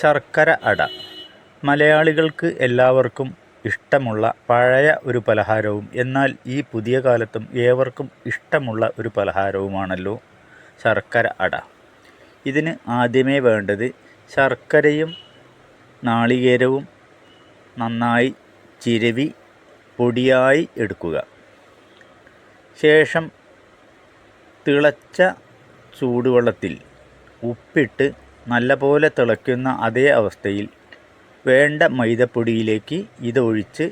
ശർക്കര അട. മലയാളികൾക്ക് എല്ലാവർക്കും ഇഷ്ടമുള്ള പഴയ ഒരു പലഹാരവും എന്നാൽ ഈ പുതിയ കാലത്തും ഏവർക്കും ഇഷ്ടമുള്ള ഒരു പലഹാരവുമാണല്ലോ ശർക്കര അട. ഇതിന് ആദ്യമേ വേണ്ടത് ശർക്കരയും നാളികേരവും നന്നായി ചിരവി പൊടിയായി എടുക്കുക. ശേഷം തിളച്ച ചൂടുവെള്ളത്തിൽ ഉപ്പിട്ട് നല്ലപോലെ തിളയ്ക്കുന്ന അതേ അവസ്ഥയിൽ വേണ്ട മൈദപ്പൊടിയിലേക്ക് ഇതൊഴിച്ച്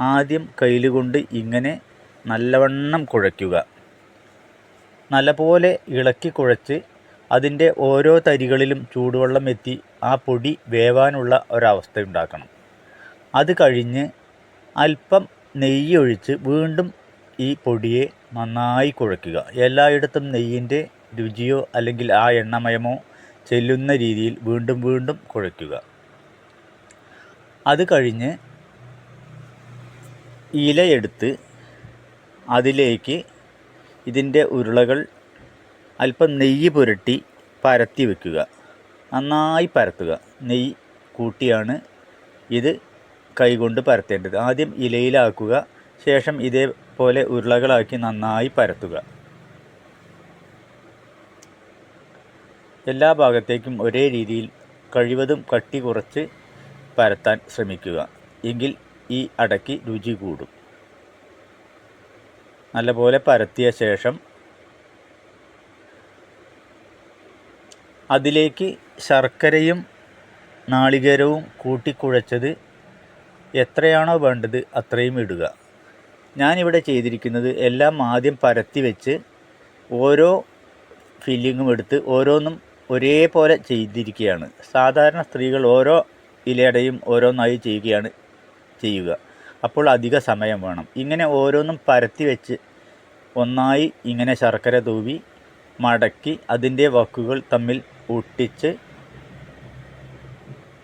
ആദ്യം കയ്യിലുകൊണ്ട് ഇങ്ങനെ നല്ലവണ്ണം കുഴയ്ക്കുക. നല്ലപോലെ ഇളക്കി കുഴച്ച് അതിന്റെ ഓരോ തരികളിലും ചൂടുവെള്ളം എത്തി ആ പൊടി വേവാനുള്ള ഒരവസ്ഥ ഉണ്ടാക്കണം. അത് കഴിഞ്ഞ് അല്പം നെയ്യ് ഒഴിച്ച് വീണ്ടും ഈ പൊടിയെ നന്നായി കുഴയ്ക്കുക. എല്ലായിടത്തും നെയ്യിന്റെ രുചിയോ അല്ലെങ്കിൽ ആ എണ്ണമയമോ ചെല്ലുന്ന രീതിയിൽ വീണ്ടും വീണ്ടും കുഴയ്ക്കുക. അത് കഴിഞ്ഞ് ഇലയെടുത്ത് അതിലേക്ക് ഇതിന്റെ ഉരുളകൾ അല്പം നെയ്യ് പുരട്ടി പരത്തി വെക്കുക. നന്നായി പരത്തുക. നെയ്യ് കൂട്ടിയാണ് ഇത് കൈകൊണ്ട് പരത്തേണ്ടത്. ആദ്യം ഇലയിലാക്കുക. ശേഷം ഇതേപോലെ ഉരുളകളാക്കി നന്നായി പരത്തുക. എല്ലാ ഭാഗത്തേക്കും ഒരേ രീതിയിൽ കഴിവതും കട്ടി കുറച്ച് പരത്താൻ ശ്രമിക്കുക. എങ്കിൽ ഈ അടയ്ക്ക് രുചി കൂടും. നല്ലപോലെ പരത്തിയ ശേഷം അതിലേക്ക് ശർക്കരയും നാളികേരവും കൂട്ടിക്കുഴച്ചത് എത്രയാണോ വേണ്ടത് അത്രയും ഇടുക. ഞാനിവിടെ ചെയ്തിരിക്കുന്നത് എല്ലാം ആദ്യം പരത്തി വെച്ച് ഓരോ ഫില്ലിങ്ങും എടുത്ത് ഓരോന്നും ഒരേപോലെ ചെയ്തിരിക്കുകയാണ്. സാധാരണ സ്ത്രീകൾ ഓരോ ഇലയുടെയും ഓരോന്നായി ചെയ്യുകയാണ് ചെയ്യുക. അപ്പോൾ അധിക സമയം വേണം. ഇങ്ങനെ ഓരോന്നും പരത്തി വെച്ച് ഒന്നായി ഇങ്ങനെ ശർക്കര തൂവി മടക്കി അതിന്റെ വക്കുകൾ തമ്മിൽ ഒട്ടിച്ച്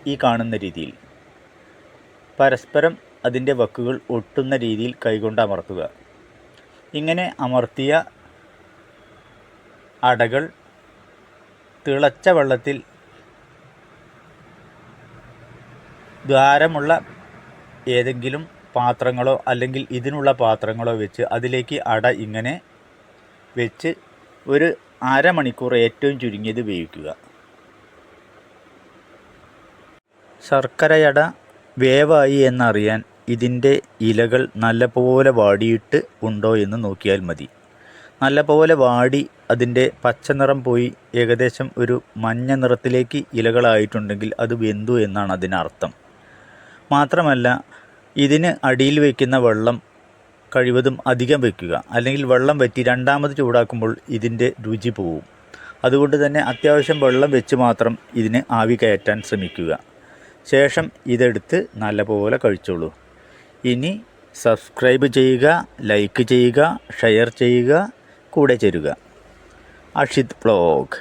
ഈ കാണുന്ന രീതിയിൽ. പരസ്പരം അതിന്റെ വക്കുകൾ ഒട്ടുന്ന രീതിയിൽ കൈകൊണ്ട് അമർത്തുക. ഇങ്ങനെ അമർത്തിയ അടകൾ തിളച്ച വെള്ളത്തിൽ ദ്വാരമുള്ള ഏതെങ്കിലും പാത്രങ്ങളോ അല്ലെങ്കിൽ ഇതിനുള്ള പാത്രങ്ങളോ വെച്ച് അതിലേക്ക് അട ഇങ്ങനെ വെച്ച് ഒരു അരമണിക്കൂർ ഏറ്റവും ചുരുങ്ങിയത് വേവിക്കുക. ശർക്കരയട വേവായി എന്നറിയാൻ ഇതിന്റെ ഇലകൾ നല്ലപോലെ വാടിയിട്ട് ഉണ്ടോ എന്ന് നോക്കിയാൽ മതി. നല്ലപോലെ വാടി അതിന്റെ പച്ചനിറം പോയി ഏകദേശം ഒരു മഞ്ഞ നിറത്തിലേക്ക് ഇലകളായിട്ടുണ്ടെങ്കിൽ അത് വെന്തു എന്നാണ് അതിനർത്ഥം. മാത്രമല്ല ഇതിന് അടിയിൽ വയ്ക്കുന്ന വെള്ളം കഴിവതും അധികം വയ്ക്കുക അല്ലെങ്കിൽ വെള്ളം വറ്റി രണ്ടാമത് ചൂടാക്കുമ്പോൾ ഇതിന്റെ രുചി പോവും. അതുകൊണ്ട് തന്നെ അത്യാവശ്യം വെള്ളം വെച്ച് മാത്രം ഇതിന് ആവി കയറ്റാൻ ശ്രമിക്കുക. ശേഷം ഇതെടുത്ത് നല്ലപോലെ കഴിച്ചോളൂ. ഇനി സബ്സ്ക്രൈബ് ചെയ്യുക ലൈക്ക് ചെയ്യുക ഷെയർ ചെയ്യുക. കൂടെ ചേരുക. അഷിത് വ്ളോഗ്.